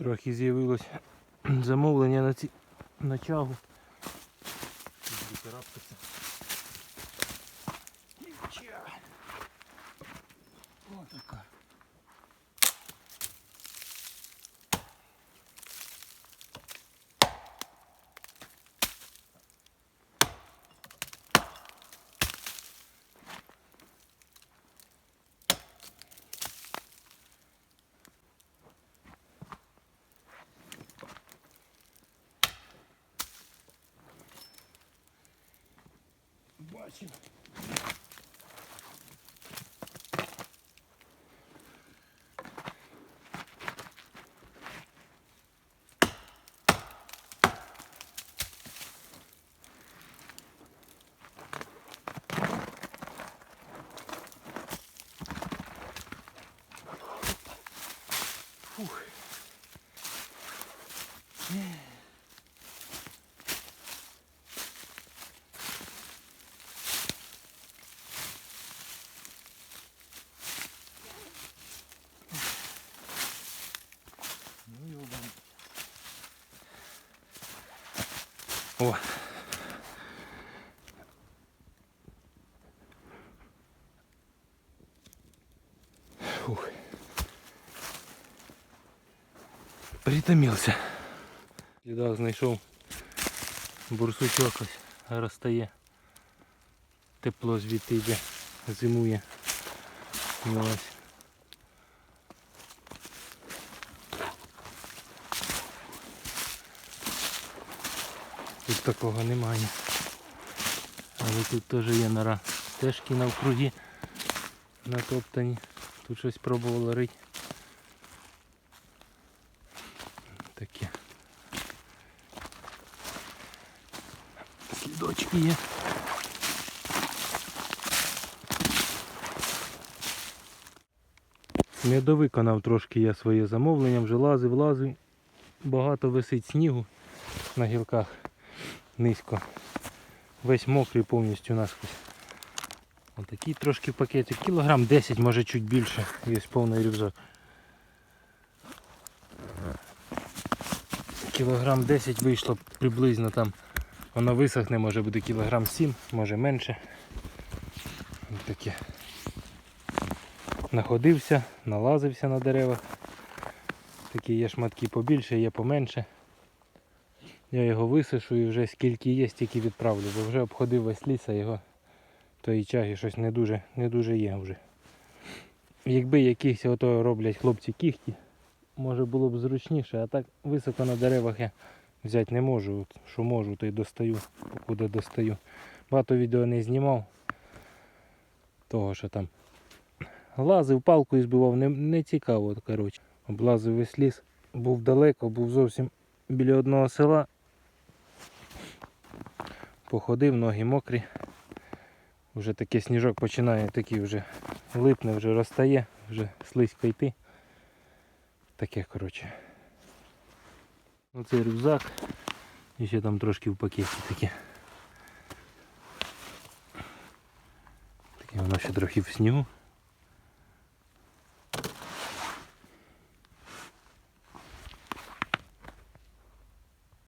Трохи з'явилось замовлення на ці на чагу. Ось. Така. Бачимо. Фух. Ну його вам. О. Фух. Притомився. Слідах знайшов бурсучок ось розстає. Тепло звідти йде, зимує. Ну, ось. Тут такого немає. Але тут теж є нора. Стежки навкруги натоптані. Тут щось пробувало рить. Таке. Слідочки є. Не довиконав трошки я своє замовлення, вже лазив, лазив. Багато висить снігу на гілках низько. Весь мокрий повністю насквозь. Отакий трошки пакетик. Кілограм 10, може чуть більше. Є повний рюкзак. Кілограм 10 вийшло приблизно там. Воно висохне, може буде кілограм 7, може менше. Ось таке. Находився, налазився на деревах. Такі є шматки побільше, є поменше. Я його висушу і вже скільки є, стільки відправлю, бо вже обходив весь ліс, а його тої чаги щось не дуже, не дуже є вже. Якби якісь ото роблять хлопці кіхті, може було б зручніше, а так високо на деревах я взяти не можу. От, що можу, то й достаю, покуди достаю. Багато відео не знімав. Того, що там лазив, палкою збивав, не, не цікаво, коротше. Облазив весь ліс, був далеко, був зовсім біля одного села. Походив, ноги мокрі. Вже такий сніжок починає такий вже липне, вже розтає, вже слизько йти. Таке, коротше. Оцей рюкзак. І ще там трошки в пакеті таке. Таке воно ще трохи в снігу.